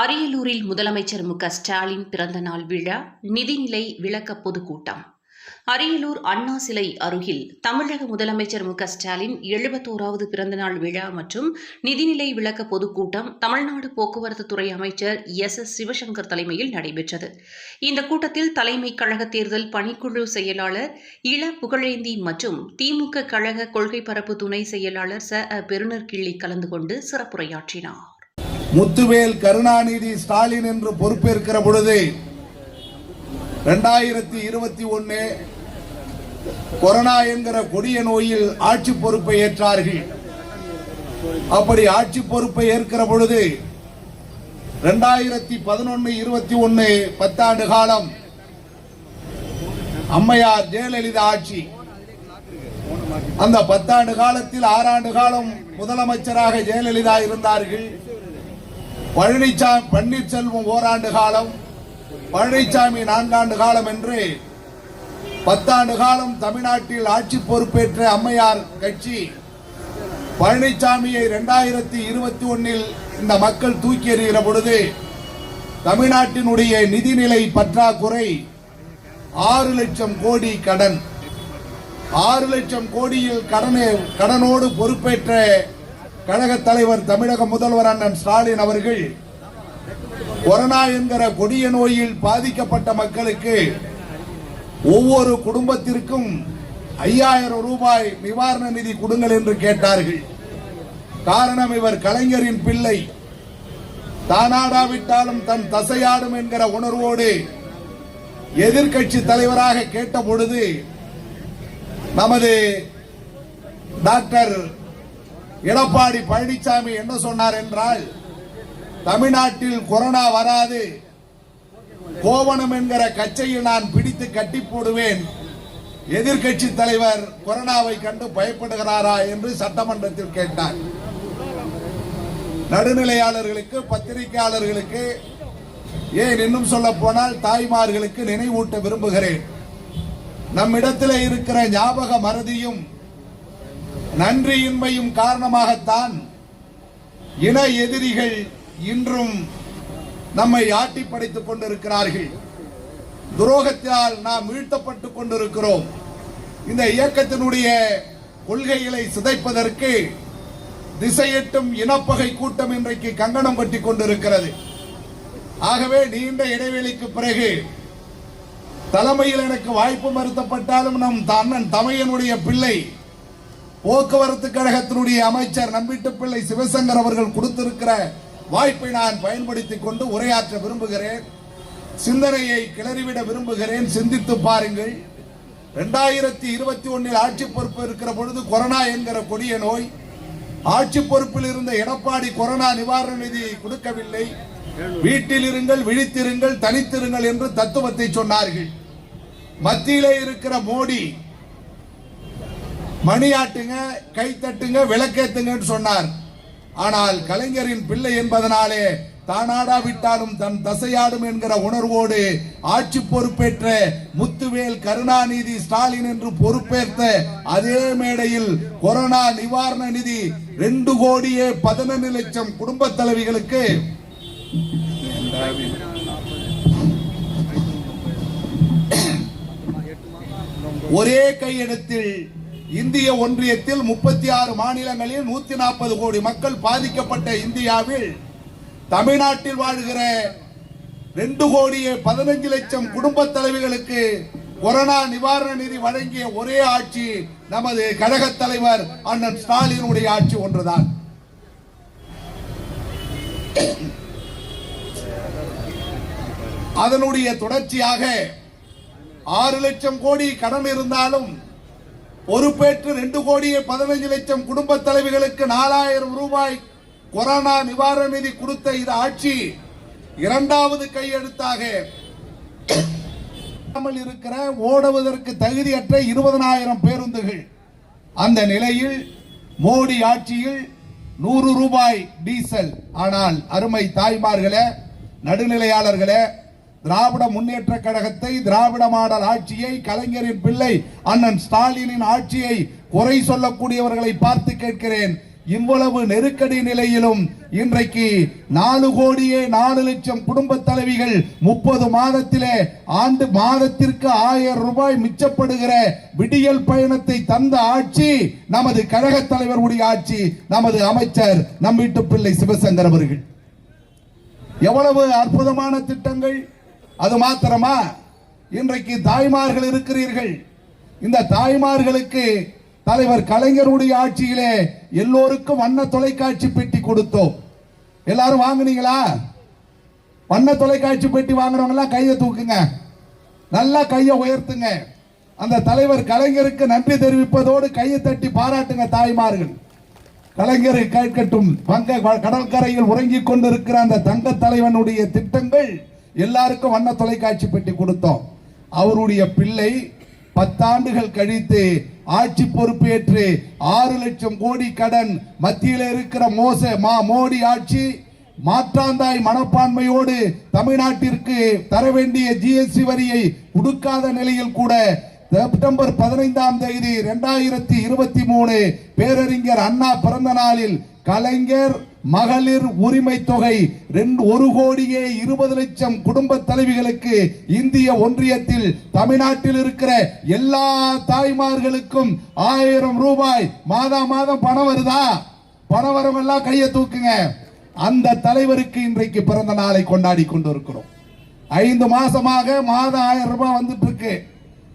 அரியலூரில் முதலமைச்சர் மு க ஸ்டாலின் பிறந்தநாள் விழா நிதிநிலை விளக்க பொதுக்கூட்டம். அரியலூர் அண்ணா சிலை அருகில் தமிழக முதலமைச்சர் மு க ஸ்டாலின் எழுபத்தோராவது பிறந்தநாள் விழா மற்றும் நிதிநிலை விளக்க பொதுக்கூட்டம் தமிழ்நாடு போக்குவரத்து துறை அமைச்சர் எஸ் எஸ் சிவசங்கர் தலைமையில் நடைபெற்றது. இந்த கூட்டத்தில் தலைமை கழக தேர்தல் பணிக்குழு செயலாளர் இள புகழேந்தி மற்றும் திமுக கழக கொள்கை பரப்பு துணை செயலாளர் ச பெருநர் கிள்ளி கலந்து கொண்டு சிறப்புரையாற்றினார். முத்துவேல் கருணாநிதி ஸ்டாலின் என்று பொறுப்பேற்கிற பொழுது இரண்டாயிரத்தி இருபத்தி ஒன்னு கொரோனா என்கிற கொடிய நோயில் ஆட்சி பொறுப்பை ஏற்றார்கள். அப்படி ஆட்சி பொறுப்பை ஏற்கிற பொழுது இரண்டாயிரத்தி பதினொன்னு இருபத்தி ஒன்னு பத்தாண்டு காலம் அம்மையார் ஜெயலலிதா ஆட்சி. அந்த பத்தாண்டு காலத்தில் ஆறாண்டு காலம் முதலமைச்சராக ஜெயலலிதா இருந்தார்கள். பழனிசாமி பன்னீர்செல்வம் ஓராண்டு காலம் பழனிசாமி நான்காண்டு காலம் என்று பத்தாண்டு காலம் தமிழ்நாட்டில் ஆட்சி பொறுப்பேற்ற அம்மையார் கட்சி பழனிசாமியை இரண்டாயிரத்தி இருபத்தி ஒன்னில் இந்த மக்கள் தூக்கி எறிகிற பொழுது தமிழ்நாட்டினுடைய நிதிநிலை பற்றாக்குறை ஆறு லட்சம் கோடி கடன். ஆறு லட்சம் கோடியில் கடனை கடனோடு பொறுப்பேற்ற கழக தலைவர் தமிழக முதல்வர் அண்ணன் ஸ்டாலின் அவர்கள் கொரோனா என்கிற கொடிய நோயில் பாதிக்கப்பட்ட மக்களுக்கு ஒவ்வொரு குடும்பத்திற்கும் ஐயாயிரம் ரூபாய் நிவாரண நிதி கொடுங்கள் என்று கேட்டார்கள். காரணம் இவர் கலைஞரின் பிள்ளை. தானாடாவிட்டாலும் தன் தசையாடும் என்கிற உணர்வோடு எதிர்க்கட்சி தலைவராக கேட்ட பொழுது நமது டாக்டர் எடப்பாடி பழனிசாமி என்ன சொன்னார் என்றால் தமிழ்நாட்டில் கொரோனா வராது கோவணம் என்கிற கச்சையை நான் பிடித்து கட்டி போடுவேன். எதிர்க்கட்சி தலைவர் கொரோனாவை கண்டு பயப்படுகிறாரா என்று சட்டமன்றத்தில் கேட்டார். நடுநிலையாளர்களுக்கு பத்திரிகையாளர்களுக்கு ஏன் இன்னும் சொல்ல போனால் தாய்மார்களுக்கு நினைவூட்ட விரும்புகிறேன். நம்மிடத்தில் இருக்கிற ஞாபக மறதியும் நன்றியின்மையும் காரணமாகத்தான் இன எதிரிகள் இன்றும் நம்மை ஆட்டி படைத்துக் கொண்டிருக்கிறார்கள். துரோகத்தால் நாம் வீழ்த்தப்பட்டுக் கொண்டிருக்கிறோம். இந்த இயக்கத்தினுடைய கொள்கைகளை சிதைப்பதற்கு திசையெட்டும் இனப்பகை கூட்டம் இன்றைக்கு கங்கணம் கட்டி கொண்டிருக்கிறது. ஆகவே நீண்ட இடைவெளிக்கு பிறகு தலைமையில் எனக்கு வாய்ப்பு மறுத்தப்பட்டாலும் நம் அண்ணன் தமையனுடைய பிள்ளை போக்குவரத்து கழகத்தினுடைய அமைச்சர் நம்பிட்டு பிள்ளை சிவசங்கர் அவர்கள் கொடுத்திருக்கிற வாய்ப்பை நான் பயன்படுத்திக் கொண்டு உரையாற்ற விரும்புகிறேன். சிந்தனையை கிளறிவிட விரும்புகிறேன். சிந்தித்து பாருங்கள். இரண்டாயிரத்தி இருபத்தி ஒன்னில் ஆட்சி பொறுப்பு இருக்கிற பொழுது கொரோனா என்கிற கொடிய நோய் ஆட்சி பொறுப்பில் இருந்த எடப்பாடி கொரோனா நிவாரண நிதியை கொடுக்கவில்லை. வீட்டில் இருங்கள் விழித்திருங்கள் தனித்திருங்கள் என்று தத்துவத்தை சொன்னார்கள். மத்தியிலே இருக்கிற மோடி மணியாட்டுங்க கைத்தட்டுங்க விளக்கேத்துங்கன்னு சொன்னார். ஆனால் கலைஞரின் பிள்ளை என்பதனாலே தானாடாவிட்டாலும் தன் தசையாடும் என்கிற உணர்வோடு ஆட்சி பொறுப்பேற்ற முத்துவேல் கருணாநிதி ஸ்டாலின் என்று பொறுப்பேற்ற அதே மேடையில் கொரோனா நிவாரண நிதி ரெண்டு கோடியே பதினொன்று லட்சம் குடும்ப தலைவிகளுக்கு. ஒரே கையெழுத்தில் இந்திய ஒன்றியத்தில் முப்பத்தி ஆறு மாநிலங்களில் நூத்தி நாற்பது கோடி மக்கள் பாதிக்கப்பட்ட இந்தியாவில் தமிழ்நாட்டில் வாழ்கிற ரெண்டு கோடியே பதினஞ்சு லட்சம் குடும்ப தலைவிகளுக்கு கொரோனா நிவாரண நிதி வழங்கிய ஒரே ஆட்சி நமது கழக தலைவர் அண்ணன் ஸ்டாலினுடைய ஆட்சி ஒன்றுதான். அதனுடைய தொடர்ச்சியாக ஆறு லட்சம் கோடி கடன் இருந்தாலும் பொறுப்பேற்று ரெண்டு கோடியே பதினைஞ்சு லட்சம் குடும்ப தலைவிகளுக்கு நாலாயிரம் ரூபாய் கொரோனா நிவாரண நிதி கொடுத்த இந்த ஆட்சி இரண்டாவது கையெழுத்தாக இருக்கிற ஓடுவதற்கு தகுதியற்ற இருபதனாயிரம் பேருந்துகள். அந்த நிலையில் மோடி ஆட்சியில் நூறு ரூபாய் டீசல். ஆனால் அருமை தாய்மார்களே நடுநிலையாளர்களே திராவிட முன்னேற்ற கழகத்தை திராவிட மாடல் ஆட்சியை கலைஞரின் பிள்ளை அண்ணன் ஸ்டாலினின் ஆட்சியை குறை சொல்லக்கூடியவர்களை பார்த்து கேட்கிறேன். இவ்வளவு நெருக்கடி நிலையிலும் இன்றைக்கு நாலு கோடியே நாலு லட்சம் குடும்ப தலைவிகள் முப்பது மாதத்திலே ஆண்டு மாதத்திற்கு ஆயிரம் ரூபாய் மிச்சப்படுகிற விடியல் பயணத்தை தந்த ஆட்சி நமது கழக தலைவருடைய ஆட்சி நமது அமைச்சர் நம் வீட்டு பிள்ளை சிவசங்கர் அவர்கள். எவ்வளவு அற்புதமான திட்டங்கள் அது மாத்திரமா இன்றைக்கு தாய்மார்கள் இருக்கிறீர்கள். இந்த தாய்மார்களுக்கு தலைவர் கலைஞருடைய ஆட்சியிலே எல்லோருக்கும் வண்ண தொலைக்காட்சி பெட்டி கொடுத்தோம். எல்லாரும் வாங்கினீங்களா? வண்ண தொலைக்காட்சி பெட்டி வாங்குறவங்க எல்லாம் கையை தூக்குங்க. நல்லா கையை உயர்த்துங்க. அந்த தலைவர் கலைஞருக்கு நன்றி தெரிவிப்பதோடு கையை தட்டி பாராட்டுங்க தாய்மார்கள். கலைஞரை கேட்கட்டும். வங்க கடற்கரையில் உறங்கிக் கொண்டிருக்கிற அந்த தங்க தலைவனுடைய திட்டங்கள் எல்லாருக்கும் வண்ண தொலைக்காட்சி பெட்டி கொடுத்தோம். அவருடைய பிள்ளை பத்தாண்டுகள் கழித்து ஆட்சி பொறுப்பேற்று ஆறு லட்சம் கோடி கடன் மத்தியில் இருக்கிற மோச மா மோடி ஆட்சி மாற்றாந்தாய் மனப்பான்மையோடு தமிழ்நாட்டிற்கு தர வேண்டிய ஜிஎஸ்டி வரியை கொடுக்காத நிலையில் கூட செப்டம்பர் பதினைந்தாம் தேதி இரண்டாயிரத்தி இருபத்தி மூணு பேரறிஞர் அண்ணா பிறந்த நாளில் கலைஞர் மகளிர் உரிமை தொகை ரெண்டு ஒரு கோடியே இருபது லட்சம் குடும்ப தலைவிகளுக்கு இந்திய ஒன்றியத்தில் தமிழ்நாட்டில் இருக்கிற எல்லா தாய்மார்களுக்கும் ஆயிரம் ரூபாய். மாதா மாதம் பணம் வருதா? பணம் வரவெல்லாம் கையை தூக்குங்க. அந்த தலைவருக்கு இன்றைக்கு பிறந்த நாளை கொண்டாடி கொண்டிருக்கிறோம். ஐந்து மாசமாக மாதம் ஆயிரம் ரூபாய் வந்துட்டு இருக்கு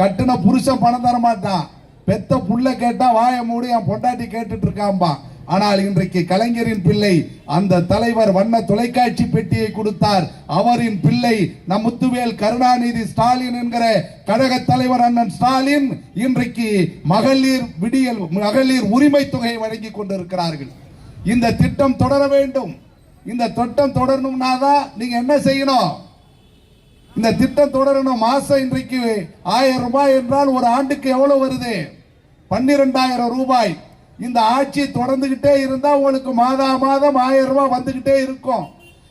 கட்டின புருஷன் பணம் தர மாட்டான் பெத்த புள்ள கேட்டா வாய மூடி என் பொண்டாட்டி கேட்டுட்டு இருக்காம்பா. ஆனால் இன்றைக்கு கலைஞரின் பிள்ளை அந்த தலைவர் வண்ண தொலைக்காட்சி பெட்டியை கொடுத்தார். அவரின் பிள்ளை நம் முத்துவேல் கருணாநிதி ஸ்டாலின் என்கிற கழக தலைவர் அண்ணன் ஸ்டாலின் இன்றைக்கு மகளிர் விடியல் மகளிர் உரிமை தொகையை வழங்கி கொண்டிருக்கிறார்கள். இந்த திட்டம் தொடர வேண்டும். இந்த திட்டம் தொடரணும்னா தான் நீங்க என்ன செய்யணும்? இந்த திட்டம் தொடரணும் மாசம் இன்றைக்கு ஆயிரம் ரூபாய் என்றால் ஒரு ஆண்டுக்கு எவ்வளவு வருது? பன்னிரெண்டாயிரம் ரூபாய். இந்த ஆட்சி தொடர்ந்துகிட்டே இருந்தா உங்களுக்கு மாதா மாதம் ஆயிரம் ரூபாய் வந்துகிட்டே இருக்கும்.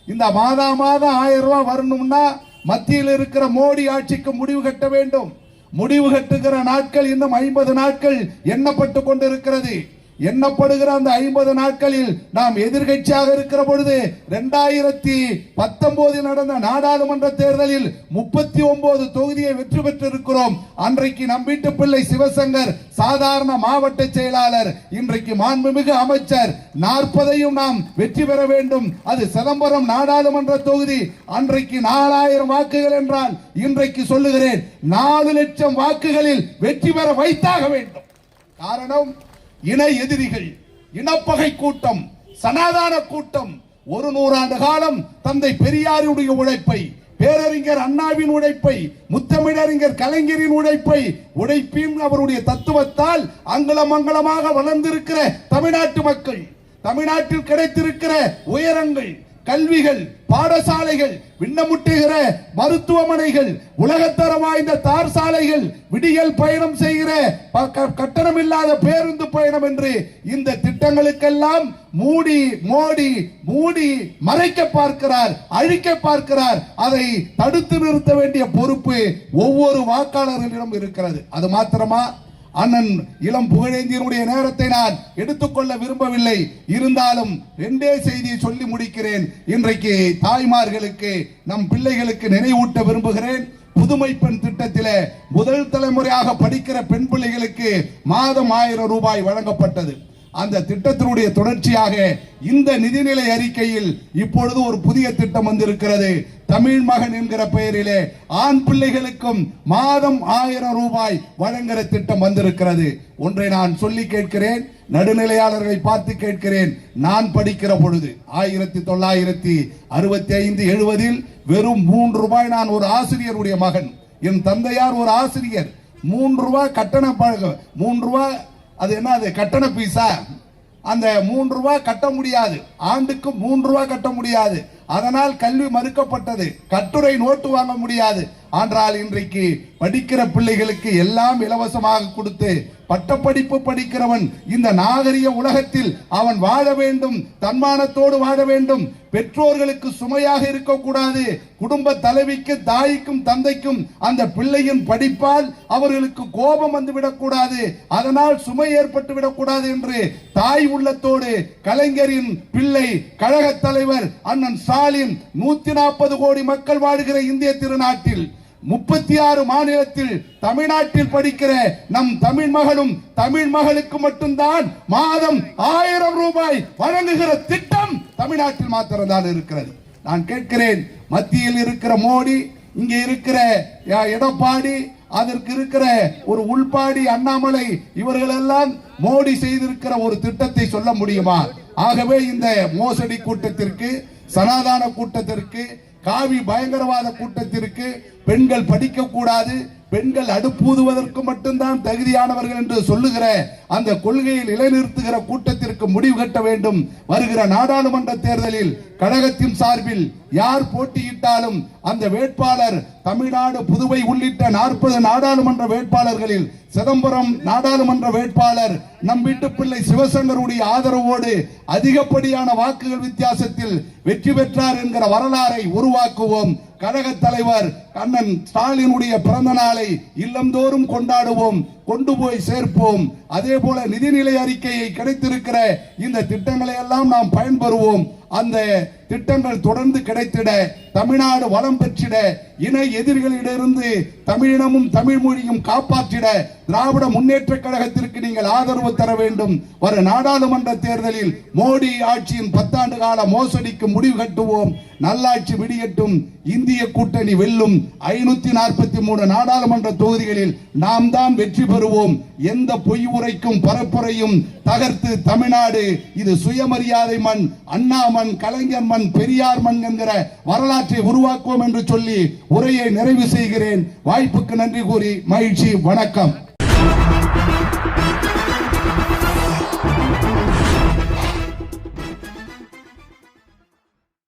இந்த மாதா மாதம் ஆயிரம் ரூபாய் வரணும்னா மத்தியில் இருக்கிற மோடி ஆட்சிக்கு முடிவு கட்ட வேண்டும். முடிவு கட்டுகிற நாட்கள் இன்னும் ஐம்பது நாட்கள் எண்ணப்பட்டு கொண்டிருக்கிறது. எண்ணப்படுகிற அந்த ஐம்பது நாட்களில் நாம் எதிர்கட்சியாக இருக்கிற பொழுது இரண்டாயிரத்தி பத்தொன்பதில் நடந்த நாடாளுமன்ற தேர்தலில் முப்பத்தி ஒன்பது தொகுதியை வெற்றி பெற்றிருக்கிறோம். அன்றைக்கு நம் வீட்டு பிள்ளை சிவசங்கர் சாதாரண மாவட்ட செயலாளர் இன்றைக்கு மாண்புமிகு அமைச்சர் நாற்பதையும் நாம் வெற்றி பெற வேண்டும். அது சிதம்பரம் நாடாளுமன்ற தொகுதி. அன்றைக்கு நாலாயிரம் வாக்குகள் என்றால் இன்றைக்கு சொல்லுகிறேன் நாலு லட்சம் வாக்குகளில் வெற்றி பெற வைத்தாக வேண்டும். காரணம் இணை எதிரிகள் இனப்பகை கூட்டம் சனாதான கூட்டம் ஒரு நூறாண்டு காலம் தந்தை பெரியாருடைய உழைப்பை பேரறிஞர் அண்ணாவின் உழைப்பை முத்தமிழறிஞர் கலைஞரின் உழைப்பை உழைப்பின் அவருடைய தத்துவத்தால் அங்கலம் அங்கலமாக வளர்ந்திருக்கிற தமிழ்நாட்டு மக்கள் தமிழ்நாட்டில் கிடைத்திருக்கிற உயரங்கள் கல்விகள் பாடசாலைகள் விண்ணமுட்டுகிற மருத்துவமனைகள் உலகத்தரம் வாய்ந்த தார் சாலைகள் விடியல் பயணம் செய்கிற ப- க- கட்டணமில்லாத பேருந்து பயணம் என்று இந்த திட்டங்களுக்கெல்லாம் மூடி மோடி மூடி மறைக்க பார்க்கிறார் அழிக்க பார்க்கிறார். அதை தடுத்து நிறுத்த வேண்டிய பொறுப்பு ஒவ்வொரு வாக்காளர்களிடம் இருக்கிறது. அது மாத்திரமா? அண்ணன் இளம் புகழேந்தியனுடைய நேரத்தை நான் எடுத்துக்கொள்ள விரும்பவில்லை. இருந்தாலும் ரெண்டே செய்தியை சொல்லி முடிக்கிறேன். இன்றைக்கு தாய்மார்களுக்கு நம் பிள்ளைகளுக்கு நினைவூட்ட விரும்புகிறேன். புதுமை பெண் திட்டத்தில முதல் தலைமுறையாக படிக்கிற பெண் பிள்ளைகளுக்கு மாதம் ஆயிரம் ரூபாய் வழங்கப்பட்டது. அந்த திட்டத்தினுடைய தொடர்ச்சியாக இந்த நிதிநிலை அறிக்கையில் இப்பொழுது ஒரு புதிய திட்டம் வந்திருக்கிறது. தமிழ் மகன் என்கிற பெயரிலே ஆண் பிள்ளைகளுக்கும் மாதம் ஆயிரம் ரூபாய் வழங்குகிற திட்டம் வந்திருக்கிறது. ஒன்றை நான் சொல்லி கேட்கிறேன் நடுநிலையாளர்களை பார்த்து கேட்கிறேன். நான் படிக்கிற பொழுது ஆயிரத்தி தொள்ளாயிரத்தி அறுபத்தி ஐந்து எழுபதில் வெறும் மூன்று ரூபாய் நான் ஒரு ஆசிரியருடைய மகன். என் தந்தையார் ஒரு ஆசிரியர். மூன்று ரூபாய் கட்டண மூன்று ரூபாய் அது என்ன அது கட்டண பீஸா அந்த மூன்று ரூபாய் கட்ட முடியாது. ஆண்டுக்கு மூன்று ரூபாய் கட்ட முடியாது. அதனால் கல்வி மறுக்கப்பட்டது. கட்டுரை நோட்டு வாங்க முடியாது. ஆனால் இன்றைக்கு படிக்கிற பிள்ளைகளுக்கு எல்லாம் இலவசமாக கொடுத்து பட்டப்படிப்பு படிக்கிறவன் இந்த நாகரிக உலகத்தில் அவன் வாழ வேண்டும் தன்மானத்தோடு வாழ வேண்டும். பெற்றோர்களுக்கு சுமையாக இருக்கக்கூடாது. குடும்ப தலைவிக்கு தாய்க்கும் தந்தைக்கும் அந்த பிள்ளையின் படிப்பால் அவர்களுக்கு கோபம் வந்து விடக்கூடாது. அதனால் சுமை ஏற்பட்டு விடக்கூடாது என்று தாய் உள்ளத்தோடு கலைஞரின் பிள்ளை கழக தலைவர் அண்ணன் ஸ்டாலின் நூத்தி நாற்பது கோடி மக்கள் வாழ்கிற இந்திய திருநாட்டில் முப்பத்தி ஆறு மாநிலத்தில் தமிழ்நாட்டில் படிக்கிற நம் தமிழ் மகளும் தமிழ் மகளுக்கு மட்டும்தான் மாதம் ஆயிரம் ரூபாய் வழங்குகிற திட்டம் தமிழ்நாட்டில் மாத்திரம்தான் இருக்கிறது. நான் கேட்கிறேன் மத்தியில் இருக்கிற மோடி இங்கே இருக்கிற யா- எடப்பாடி அதற்கு இருக்கிற ஒரு உள்பாடி அண்ணாமலை இவர்களெல்லாம் மோடி செய்திருக்கிற ஒரு திட்டத்தை சொல்ல முடியுமா? ஆகவே இந்த மோசடி கூட்டத்திற்கு சனாதான கூட்டத்திற்கு காவி பயங்கரவாத கூட்டத்திற்கு பெண்கள் படிக்க கூடாது பெண்கள் அடுப்பூதுவதற்கு மட்டும்தான் தகுதியானவர்கள் என்று சொல்லுகிற அந்த கொள்கையில் நிலைநிறுத்துகிற கூட்டத்திற்கு முடிவு கட்ட வேண்டும். வருகிற நாடாளுமன்ற தேர்தலில் கழகத்தின் சார்பில் யார் போட்டியிட்டாலும் அந்த வேட்பாளர் தமிழ்நாடு புதுவை உள்ளிட்ட நாற்பது நாடாளுமன்ற வேட்பாளர்களில் சிதம்பரம் நாடாளுமன்ற வேட்பாளர் நம் வீட்டு பிள்ளை சிவசங்கருடைய ஆதரவோடு அதிகப்படியான வாக்குகள் வித்தியாசத்தில் வெற்றி பெற்றார் என்கிற வரலாறை உருவாக்குவோம். கழக தலைவர் அண்ணன் ஸ்டாலினுடைய பிறந்த நாளை இல்லந்தோறும் கொண்டாடுவோம். கொண்டு போய் சேர்ப்போம். அதே போல நிதிநிலை அறிக்கையை கிடைத்திருக்கிற இந்த திட்டங்களை எல்லாம் நாம் பயன்பெறுவோம். அந்த திட்டங்கள் தொடர்ந்து கிடைத்திட தமிழ்நாடு வளம் பெற்றிட இணை எதிரிகளிடமிருந்து தமிழினமும் தமிழ் மொழியும் காப்பாற்றிட திராவிட முன்னேற்ற கழகத்திற்கு நீங்கள் ஆதரவு தர வேண்டும். வர நாடாளுமன்ற தேர்தலில் மோடி ஆட்சியின் பத்தாண்டு கால மோசடிக்கு முடிவு கட்டுவோம். நல்லாட்சி விடியட்டும். இந்திய கூட்டணி வெல்லும். ஐநூத்தி நாற்பத்தி மூணு நாடாளுமன்ற தொகுதிகளில் நாம் தான் வெற்றி பெறுவோம் எந்த பொய் உரைக்கும் பரப்புரையும் தகர்த்து தமிழ்நாடு. இது சுயமரியாதை மண் அண்ணா மண் கலைஞர் மண் பெரியார் மண் என்கிற வரலாற்றை உருவாக்குவோம் என்று சொல்லி உரையை நிறைவு செய்கிறேன். வாய்ப்புக்கு நன்றி கூறி மகிழ்ச்சி வணக்கம்.